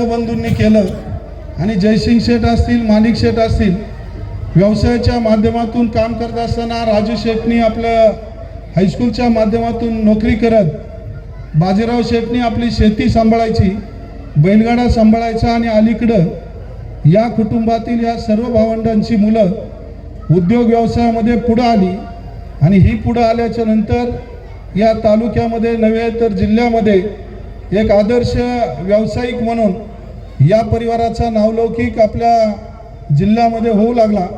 सर्व बंधूंनी केलं आणि जयसिंग शेठ असतील माणिक शेठ असतील व्यवसायाच्या माध्यमातून काम करत असताना राजू शेठनी आपलं हायस्कूलच्या माध्यमातून नोकरी करत बाजीराव शेठनी आपली शेती सांभाळायची बैलगाडा सांभाळायचा आणि अलीकडं या कुटुंबातील या सर्व भावंडांची मुलं उद्योग व्यवसायामध्ये पुढं आली आणि ही पुढं आल्याच्यानंतर या तालुक्यामध्ये नव्हे तर जिल्ह्यामध्ये एक आदर्श व्यावसायिक म्हणून या परिवाराचा नावलौकिक आपल्या जिल्ह्यामध्ये होऊ लागला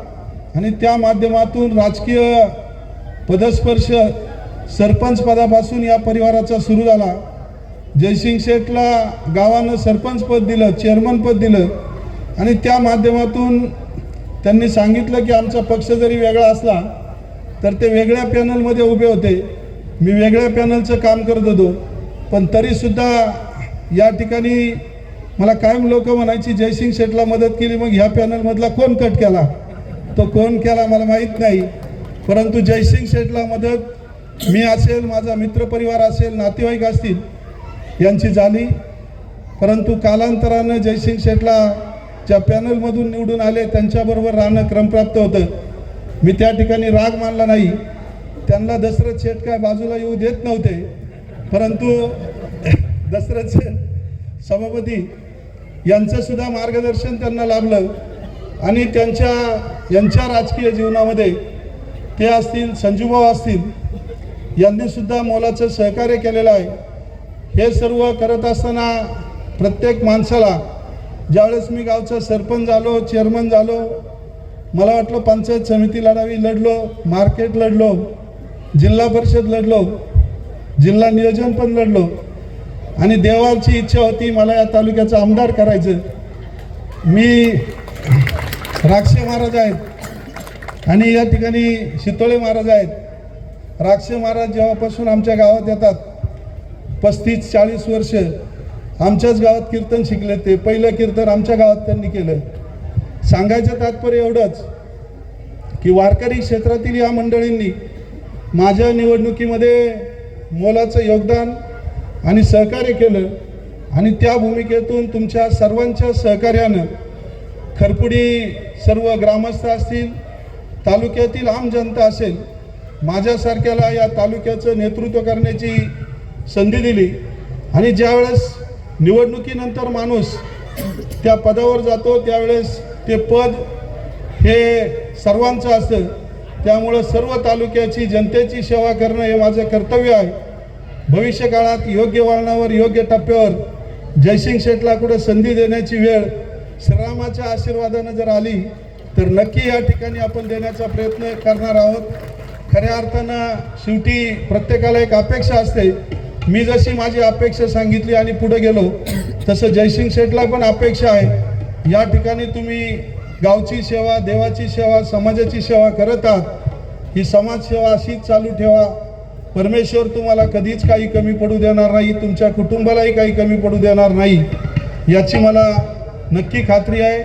आणि त्या माध्यमातून राजकीय पदस्पर्श सरपंच पदापासून या परिवाराचा सुरू झाला. जयसिंग शेठला गावानं सरपंच पद दिलं चेअरमन पद दिलं आणि त्या माध्यमातून त्यांनी सांगितलं की आमचा पक्ष जरी वेगळा असला तर ते वेगळ्या पॅनलमध्ये उभे होते. मी वेगळ्या पॅनलचं काम करत होतो. पण तरीसुद्धा या ठिकाणी मला कायम लोक म्हणायची जयसिंग शेठला मदत केली मग ह्या पॅनलमधला कोण कट केला? तो कोण केला मला माहीत नाही. परंतु जयसिंग शेठला मदत मी असेल माझा मित्रपरिवार असेल नातेवाईक असतील यांची झाली. परंतु कालांतरानं जयसिंग शेठला ज्या पॅनलमधून निवडून आले त्यांच्याबरोबर राहणं क्रमप्राप्त होतं. मी त्या ठिकाणी राग मानला नाही. त्यांना दशरथ शेठ काय बाजूला येऊ देत नव्हते. परंतु दशरथ शेठ सभापती यांचं सुद्धा मार्गदर्शन त्यांना लाभलं आणि त्यांच्या यांच्या राजकीय जीवनामध्ये ते असतील संजूभाऊ असतील यांनीसुद्धा मोलाचं सहकार्य केलेलं आहे. हे सर्व करत असताना प्रत्येक माणसाला ज्यावेळेस मी गावचा सरपंच झालो चेअरमन झालो मला वाटलं पंचायत समिती लढावी लढलो मार्केट लढलो जिल्हा परिषद लढलो जिल्हा नियोजन पण लढलो आणि देवाची इच्छा होती मला या तालुक्याचं आमदार करायचं. मी राक्षे महाराज आहेत. आणि या ठिकाणी शितोळे महाराज आहेत. राक्षे महाराज जेव्हापासून आमच्या गावात येतात पस्तीस चाळीस वर्ष आमच्याच गावात कीर्तन शिकले ते. पहिलं कीर्तन आमच्या गावात त्यांनी केलं. सांगायचं तात्पर्य एवढंच की वारकरी क्षेत्रातील या मंडळींनी माझ्या निवडणुकीमध्ये मोलाचं योगदान आणि सहकार्य केलं. आणि त्या भूमिकेतून तुमच्या सर्वांच्या सहकार्यानं खरपुडी सर्व ग्रामस्थ असतील तालुक्यातील आम जनता असेल माझ्यासारख्याला या तालुक्याचं नेतृत्व करण्याची संधी दिली. आणि ज्यावेळेस निवडणुकीनंतर माणूस त्या पदावर जातो त्यावेळेस ते पद हे सर्वांचं असतं. त्यामुळं सर्व तालुक्याची जनतेची सेवा करणं हे माझं कर्तव्य आहे. भविष्य काळात योग्य वळणावर योग्य टप्प्यावर जयसिंग शेठला कुठं संधी देण्याची वेळ श्रीरामाच्या आशीर्वादानं जर आली तर नक्की या ठिकाणी आपण देण्याचा प्रयत्न करणार आहोत. खऱ्या अर्थानं शेवटी प्रत्येकाला एक अपेक्षा असते. मी जशी माझी अपेक्षा सांगितली आणि पुढे गेलो तसं जयसिंग शेठला पण अपेक्षा आहे. या ठिकाणी तुम्ही गावची सेवा देवाची सेवा समाजाची सेवा करत आहात. ही समाजसेवा अशीच चालू ठेवा. परमेश्वर तुम्हाला कधीच काही कमी पडू देणार नाही तुमच्या कुटुंबालाही काही कमी पडू देणार नाही याची मला नक्की खात्री आहे.